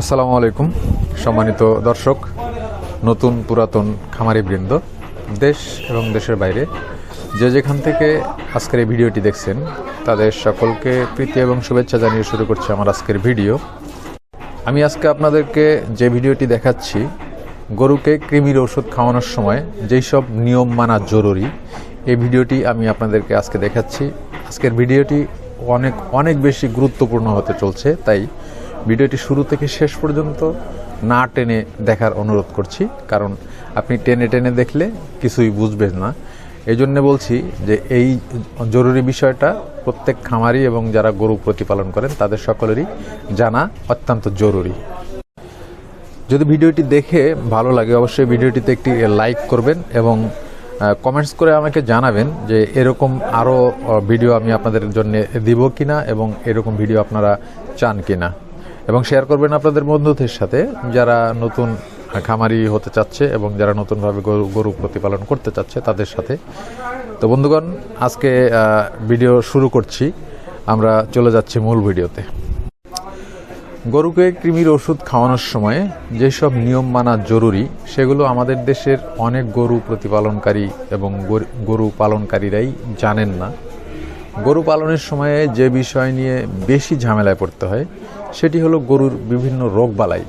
আসসালামু আলাইকুম, সম্মানিত দর্শক, নতুন পুরাতন খামারি বৃন্দ দেশ এবং দেশের বাইরে। যে যেখান থেকে আজকের এই ভিডিওটি দেখছেন, তাদের সকলকে প্রীতি এবং শুভেচ্ছা জানিয়ে শুরু করছি আমার আজকের ভিডিও। আমি আজকে আপনাদেরকে যে ভিডিওটি দেখাচ্ছি, গরুকে কৃমির ওষুধ খাওয়ানোর সময় যেই সব নিয়ম মানা জরুরি, এই ভিডিওটি আমি আপনাদেরকে আজকে দেখাচ্ছি। আজকের ভিডিওটি অনেক অনেক বেশি গুরুত্বপূর্ণ হতে চলছে, তাই ভিডিওটি শুরু থেকে শেষ পর্যন্ত না টেনে দেখার অনুরোধ করছি, কারণ আপনি টেনে টেনে দেখলে কিছুই বুঝবেন না। এই জন্যে বলছি যে এই জরুরি বিষয়টা প্রত্যেক খামারি এবং যারা গরু প্রতিপালন করেন, তাদের সকলেরই জানা অত্যন্ত জরুরি। যদি ভিডিওটি দেখে ভালো লাগে, অবশ্যই ভিডিওটিতে একটি লাইক করবেন এবং কমেন্টস করে আমাকে জানাবেন যে এরকম আরও ভিডিও আমি আপনাদের জন্য দিব কিনা এবং এরকম ভিডিও আপনারা চান কিনা। এবং শেয়ার করবেন আপনাদের বন্ধুদের সাথে যারা নতুন খামারি হতে চাচ্ছে এবং যারা নতুনভাবে গরু গরু প্রতিপালন করতে চাচ্ছে তাদের সাথে। তো বন্ধুগণ, আজকে ভিডিও শুরু করছি। আমরা চলে যাচ্ছি মূল ভিডিওতে। গরুকে কৃমির ওষুধ খাওয়ানোর সময় যেসব নিয়ম মানা জরুরি, সেগুলো আমাদের দেশের অনেক গরু প্রতিপালনকারী এবং গরু পালনকারীরাই জানেন না। গরু পালনের সময়ে যে বিষয় নিয়ে বেশি ঝামেলায় পড়তে হয় সেটি হলো গরুর বিভিন্ন রোগবালাই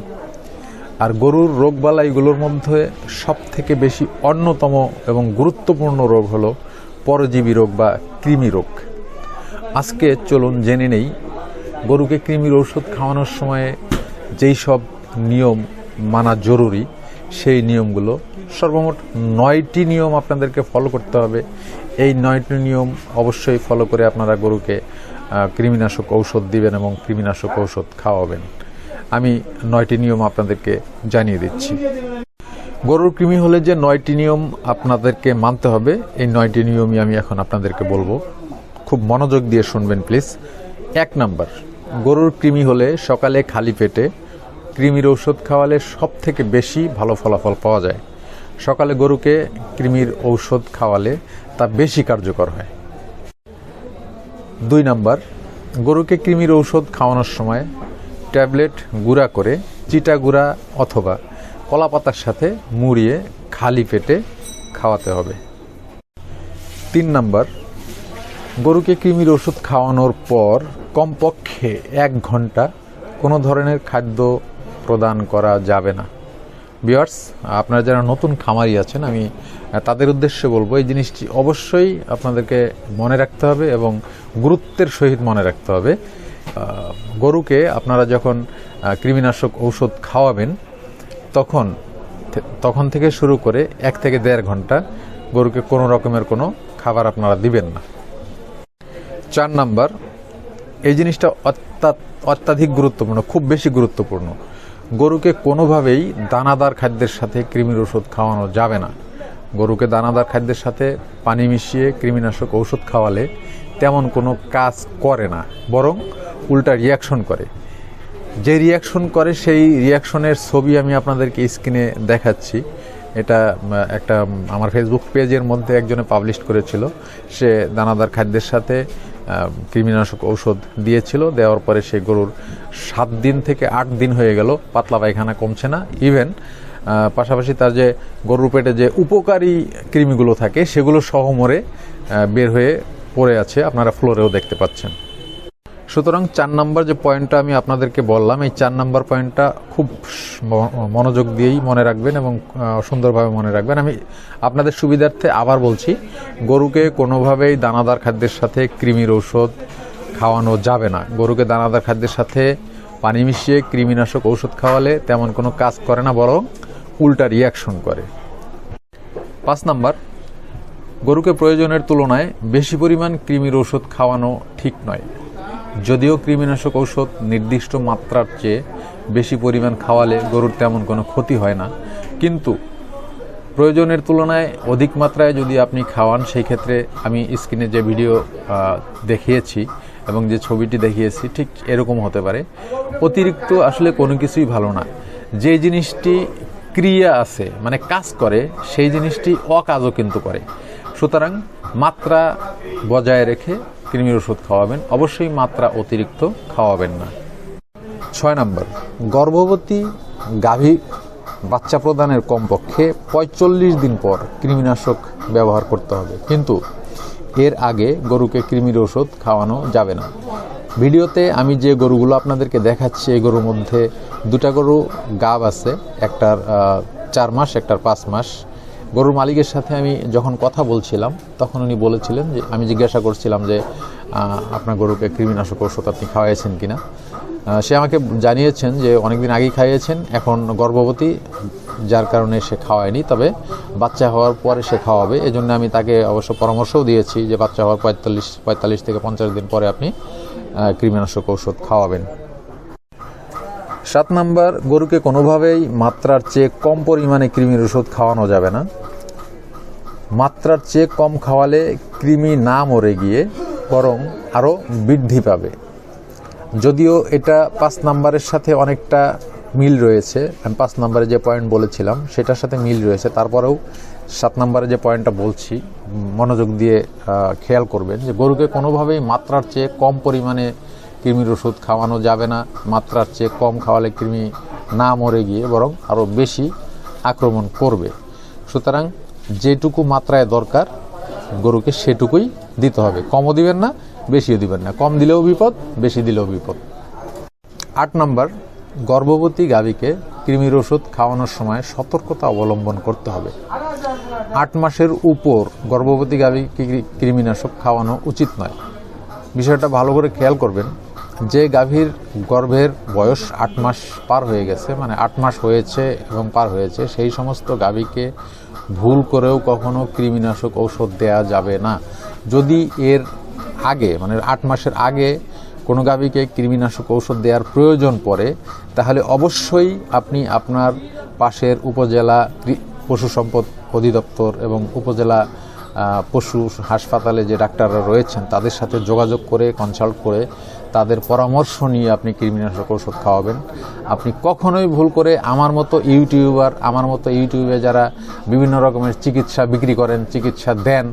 আর গরুর রোগবালাইগুলোর মধ্যে সব থেকে বেশি অন্যতম এবং গুরুত্বপূর্ণ রোগ হলো পরজীবী রোগ বা কৃমি রোগ। আজকে চলুন জেনে নেই, গরুকে কৃমির ওষুধ খাওয়ানোর সময়ে যেই সব নিয়ম মানা জরুরি, সেই নিয়মগুলো সর্বমোট নয়টি নিয়ম আপনাদেরকে ফলো করতে হবে। এই নয়টি নিয়ম অবশ্যই ফলো করে আপনারা গরুকে কৃমিনাশক ঔষধ দিবেন এবং কৃমিনাশক ঔষধ খাওয়াবেন। আমি নয়টি নিয়ম আপনাদেরকে জানিয়ে দিচ্ছি। গরুর কৃমি হলে যে নয়টি নিয়ম আপনাদেরকে মানতে হবে, এই নয়টি নিয়মই আমি এখন আপনাদেরকে বলব। খুব মনোযোগ দিয়ে শুনবেন, প্লিজ। এক নাম্বার, গরুর কৃমি হলে সকালে খালি পেটে কৃমির ঔষধ খাওয়ালে সব থেকে বেশি ভালো ফলাফল পাওয়া যায়। সকালে গরুকে কৃমির ঔষধ খাওয়ালে তা বেশি কার্যকর হয়। দুই নাম্বার, গরুকে কৃমির ঔষধ খাওয়ানোর সময় ট্যাবলেট গুঁড়া করে, চিটা গুঁড়া অথবা কলা পাতার সাথে মুড়িয়ে খালি পেটে খাওয়াতে হবে। তিন নাম্বার, গরুকে কৃমির ওষুধ খাওয়ানোর পর কমপক্ষে এক ঘণ্টা কোনো ধরনের খাদ্য প্রদান করা যাবে না। বিয়ার্স আপনারা যারা নতুন খামারি আছেন, আমি তাদের উদ্দেশ্যে বলব, এই জিনিসটি অবশ্যই আপনাদেরকে মনে রাখতে হবে এবং গুরুত্বের সহিত মনে রাখতে হবে। গরুকে আপনারা যখন কৃমিনাশক ঔষধ খাওয়াবেন, তখন তখন থেকে শুরু করে এক থেকে দেড় ঘণ্টা গরুকে কোনো রকমের কোনো খাবার আপনারা দিবেন না। চার নাম্বার, এই জিনিসটা অত্যা- অত্যাধিক গুরুত্বপূর্ণ, খুব বেশি গুরুত্বপূর্ণ। গরুকে কোনোভাবেই দানাদার খাদ্যের সাথে কৃমির ওষুধ খাওয়ানো যাবে না। গরুকে দানাদার খাদ্যের সাথে পানি মিশিয়ে কৃমিনাশক ঔষধ খাওয়ালে তেমন কোনো কাজ করে না, বরং উল্টা রিয়াকশন করে। যে রিয়াকশন করে সেই রিয়াকশনের ছবি আমি আপনাদেরকে স্ক্রিনে দেখাচ্ছি। এটা একটা আমার ফেসবুক পেজের মধ্যে একজনে পাবলিশ করেছিল। সে দানাদার খাদ্যের সাথে কৃমিনাশক ঔষধ দিয়েছিল। দেওয়ার পরে সেই গরুর সাত দিন থেকে আট দিন হয়ে গেল। পাতলা পায়খানা কমছে না। ইভেন পাশাপাশি তার যে গরুর পেটে যে উপকারী কৃমিগুলো থাকে, সেগুলো সহমরে বের হয়ে পড়ে আছে। আপনারা ফ্লোরেও দেখতে পাচ্ছেন। সুতরাং চার নাম্বার যে পয়েন্টটা আমি আপনাদেরকে বললাম, এই চার নাম্বার পয়েন্টটা খুব মনোযোগ দিয়েই মনে রাখবেন এবং সুন্দরভাবে মনে রাখবেন। আমি আপনাদের সুবিধার্থে আবার বলছি, গরুকে কোনোভাবেই দানাদার খাদ্যের সাথে কৃমির ঔষধ খাওয়ানো যাবে না। গরুকে দানাদার খাদ্যের সাথে পানি মিশিয়ে কৃমিনাশক ঔষধ খাওয়ালে তেমন কোনো কাজ করে না, বরং উল্টা রিয়াকশন করে। পাঁচ নাম্বার, গরুকে প্রয়োজনের তুলনায় বেশি পরিমাণ কৃমির ওষুধ খাওয়ানো ঠিক নয়। যদিও কৃমিনাশক ঔষধ নির্দিষ্ট মাত্রার চেয়ে বেশি পরিমাণ খাওয়ালে গরুর তেমন কোনো ক্ষতি হয় না। কিন্তু প্রয়োজনের তুলনায় অধিক মাত্রায় যদি আপনি খাওয়ান, সেই ক্ষেত্রে আমি স্ক্রিনে যে ভিডিও দেখিয়েছি এবং যে ছবিটি দেখিয়েছি, ঠিক এরকম হতে পারে। অতিরিক্ত আসলে কোনো কিছুই ভালো না। যে জিনিসটি ক্রিয়া আছে মানে কাজ করে, সেই জিনিসটি অকাজও কিন্তু করে। সুতরাং মাত্রা বজায় রেখে কৃমির ওষুধ খাওয়াবেন। অবশ্যই মাত্রা অতিরিক্ত খাওয়াবেন না। ছয় নম্বর, গর্ভবতী গাভী বাচ্চা প্রদানের কমপক্ষে পঁয়তাল্লিশ দিন পর কৃমিনাশক ব্যবহার করতে হবে। কিন্তু এর আগে গরুকে কৃমির ওষুধ খাওয়ানো যাবে না। ভিডিওতে আমি যে গরুগুলো আপনাদেরকে দেখাচ্ছি, এই গরুর মধ্যে দুটা গরু গাব আছে, একটার চার মাস, একটার পাঁচ মাস। গরুর মালিকের সাথে আমি যখন কথা বলছিলাম, তখন উনি বলেছিলেন যে, আমি জিজ্ঞাসা করছিলাম যে আপনার গরুকে কৃমিনাশক ওষুধ আপনি খাওয়াইছেন কিনা? সে আমাকে জানিয়েছেন যে, অনেকদিন আগেই খাইয়েছেন, এখন গর্ভবতী, যার কারণে সে খাওয়ায়নি, তবে বাচ্চা হওয়ার পরে সে খাওয়াবে। এই জন্য আমি তাকে অবশ্য পরামর্শও দিয়েছি যে, বাচ্চা হওয়ার পঁয়তাল্লিশ পঁয়তাল্লিশ থেকে পঞ্চাশ দিন পরে আপনি কৃমিনাশক ঔষধ খাওয়াবেন। সাত নাম্বার, গরুকে কোনোভাবেই মাত্রার চেয়ে কম পরিমাণে কৃমির ওষুধ খাওয়ানো যাবে না। মাত্রার চেয়ে কম খাওয়ালে কৃমি না মরে গিয়ে বরং আরও বৃদ্ধি পাবে। যদিও এটা পাঁচ নাম্বারের সাথে অনেকটা মিল রয়েছে আমি পাঁচ নাম্বারে যে পয়েন্ট বলেছিলাম, সেটার সাথে মিল রয়েছে। তারপরেও সাত নাম্বারে যে পয়েন্টটা বলছি মনোযোগ দিয়ে খেয়াল করবেন যে গরুকে কোনোভাবেই মাত্রার চেয়ে কম পরিমাণে কৃমির ওষুধ খাওয়ানো যাবে না। মাত্রার চেয়ে কম খাওয়ালে কৃমি না মরে গিয়ে বরং আরও বেশি আক্রমণ করবে। সুতরাং যেটুকু মাত্রায় দরকার, গরুকে সেটুকুই দিতে হবে। কমও দিবেন না, বেশিও দিবেন না। কম দিলেও বিপদ, বেশি দিলেও বিপদ। আট নম্বর, গর্ভবতী গাভীকে কৃমির ওষুধ খাওয়ানোর সময় সতর্কতা অবলম্বন করতে হবে। আট মাসের উপর গর্ভবতী গাভীকে কৃমিনাশক খাওয়ানো উচিত নয়। বিষয়টা ভালো করে খেয়াল করবেন। যে গাভীর গর্ভের বয়স আট মাস পার হয়ে গেছে মানে আট মাস হয়েছে এবং পার হয়েছে, সেই সমস্ত গাভীকে ভুল করেও কখনো কৃমিনাশক ঔষধ দেয়া যাবে না। যদি এর আগে মানে আট মাসের আগে কোনো গাভীকে কৃমিনাশক ঔষধ দেওয়ার প্রয়োজন পড়ে, তাহলে অবশ্যই আপনি আপনার পাশের উপজেলা পশু সম্পদ অধিদপ্তর এবং উপজেলা পশু হাসপাতালে যে ডাক্তাররা রয়েছেন, তাদের সাথে যোগাযোগ করে কনসাল্ট করে তাদের পরামর্শ নিয়ে আপনি কৃমিনাশক ওষুধ খাওয়াবেন। আপনি কখনোই ভুল করে আমার মতো ইউটিউবার, আমার মতো ইউটিউবে যারা বিভিন্ন রকমের চিকিৎসা বিক্রি করেন, চিকিৎসা দেন,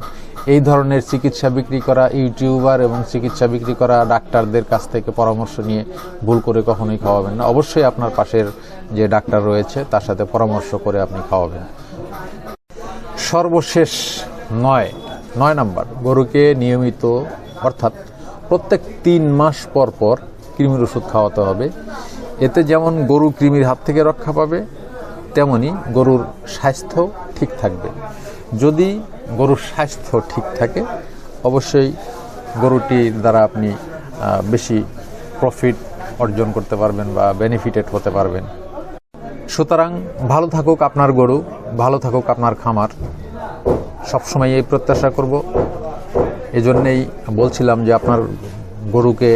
এই ধরনের চিকিৎসা বিক্রি করা ইউটিউবার এবং চিকিৎসা বিক্রি করা ডাক্তারদের কাছ থেকে পরামর্শ নিয়ে ভুল করে কখনোই খাওয়াবেন না। অবশ্যই আপনার পাশের যে ডাক্তার রয়েছে, তার সাথে পরামর্শ করে আপনি খাওয়াবেন। সর্বশেষ নয় নয় নাম্বার, গরুকে নিয়মিত, অর্থাৎ প্রত্যেক তিন মাস পর পর কৃমির ওষুধ খাওয়াতে হবে। এতে যেমন গরু কৃমির হাত থেকে রক্ষা পাবে, তেমনি গরুর স্বাস্থ্য ঠিক থাকবে। যদি গরুর স্বাস্থ্য ঠিক থাকে, অবশ্যই গরুটির দ্বারা আপনি বেশি প্রফিট অর্জন করতে পারবেন বা বেনিফিটেড হতে পারবেন। সুতরাং ভালো থাকুক আপনার গরু, ভালো থাকুক আপনার খামার। সবসময় এই প্রত্যাশা করব। এজন্যেই বলছিলাম যে আপনার গরুকে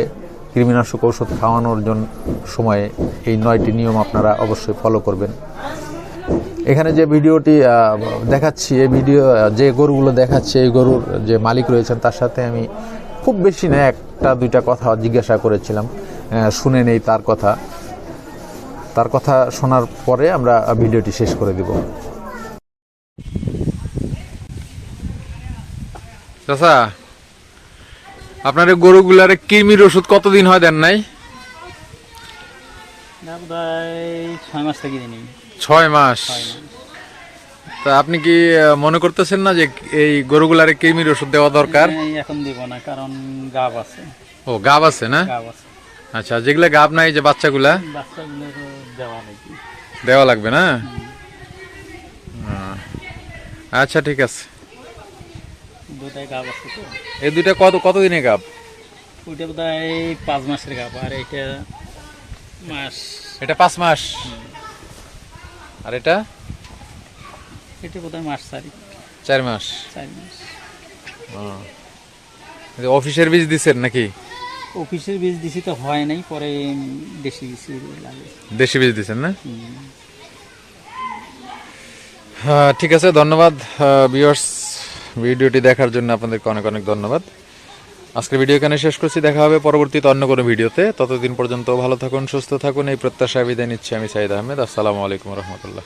কৃমিনাশক ঔষধ খাওয়ানোর জন্য সময়ে এই নয়টি নিয়ম আপনারা অবশ্যই ফলো করবেন। এখানে যে ভিডিওটি দেখাচ্ছি, এই ভিডিও যে গরুগুলো দেখাচ্ছি, এই গরুর যে মালিক রয়েছেন, তার সাথে আমি খুব বেশি না, একটা, দুইটা কথা জিজ্ঞাসা করেছিলাম। শুনে নেই তার কথা। তার কথা শোনার পরে আমরা ভিডিওটি শেষ করে দিব। চাচা আপনার এই গরুগুলার কৃমির ওষুধ কতদিন হয় দেন নাই? ছয় মাস থেকে দিনই ছয় মাস? তা আপনি কি মনে করতেছেন না যে এই গরুগুলার কৃমির ওষুধ দেওয়া দরকার? এখন দিব না কারণ গাব আছে। ও গাব আছে না? আচ্ছা যেগুলা গাব নাই যে বাচ্চাগুলো? দেওয়া লাগবে। না? আচ্ছা ঠিক আছে। দুটাই গাব আছে তো। এই দুইটা কত গাব? ওইটা বোধহয় পাঁচ মাসের গাব আর এইটা মাস এটা পাঁচ মাস। আর এটা? এটা বোধহয় মাস চারি। চার মাস। চার মাস। অফিসের বীজ দিচ্ছেন নাকি? অফিসের বীজ দিছি তো হয় নাই পরে দেশি বীজ লাগে। দেশি বীজ দিচ্ছেন না? হ্যাঁ, ঠিক আছে ধন্যবাদ ভিউয়ার্স ভিডিওটি দেখার জন্য আপনাদেরকে অনেক অনেক ধন্যবাদ। আজকের ভিডিও এখানে শেষ করছি। দেখা হবে পরবর্তীতে অন্য কোনো ভিডিওতে। ততদিন পর্যন্ত ভালো থাকুন, সুস্থ থাকুন। এই প্রত্যাশা বিদায় নিচ্ছি আমি সাইদ আহমেদ। আসসালামু আলাইকুম রহমতুল্লাহ।